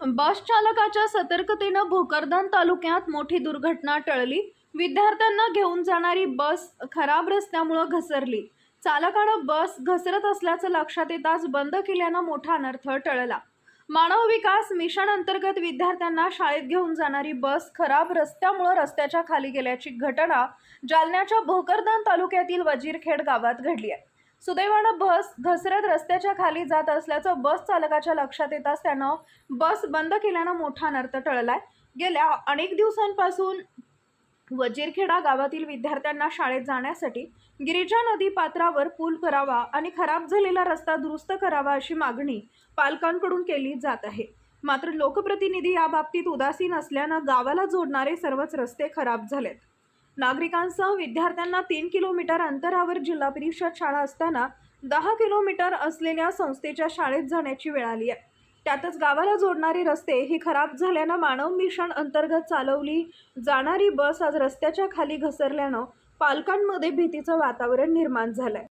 बस चालकाच्या सतर्कतेनं भोकरदन तालुक्यात मोठी दुर्घटना टळली. विद्यार्थ्यांना घेऊन जाणारी बस खराब रस्त्यामुळं घसरली. चालकानं बस घसरत असल्याचं लक्षात येताच बंद केल्यानं मोठा अनर्थ टळला. मानव विकास मिशन अंतर्गत विद्यार्थ्यांना शाळेत घेऊन जाणारी बस खराब रस्त्यामुळं रस्त्याच्या खाली गेल्याची घटना जालन्याच्या भोकरदन तालुक्यातील वजीरखेड गावात घडली आहे. सुदैवानं बस घसरत रस्त्याच्या खाली जात असल्याचं बस चालकाच्या लक्षात येताच त्यानं बस बंद केल्यानं मोठा नर्थ टळलाय. गेल्या अनेक दिवसांपासून वजीरखेडा गावातील विद्यार्थ्यांना शाळेत जाण्यासाठी गिरिजा नदी पात्रावर पूल करावा आणि खराब झालेला रस्ता दुरुस्त करावा अशी मागणी पालकांकडून केली जात आहे. मात्र लोकप्रतिनिधी या बाबतीत उदासीन असल्यानं गावाला जोडणारे सर्वच रस्ते खराब झालेत. नागरिकांसह विद्यार्थ्यांना तीन किलोमीटर अंतरावर जिल्हा परिषद शाळा असताना दहा किलोमीटर असलेल्या संस्थेच्या शाळेत जाण्याची वेळ आली आहे. त्यातच गावाला जोडणारे रस्ते ही खराब झाल्यानं मानव मिशन अंतर्गत चालवली जाणारी बस आज रस्त्याच्या खाली घसरल्यानं पालकांमध्ये भीतीचं वातावरण निर्माण झालं आहे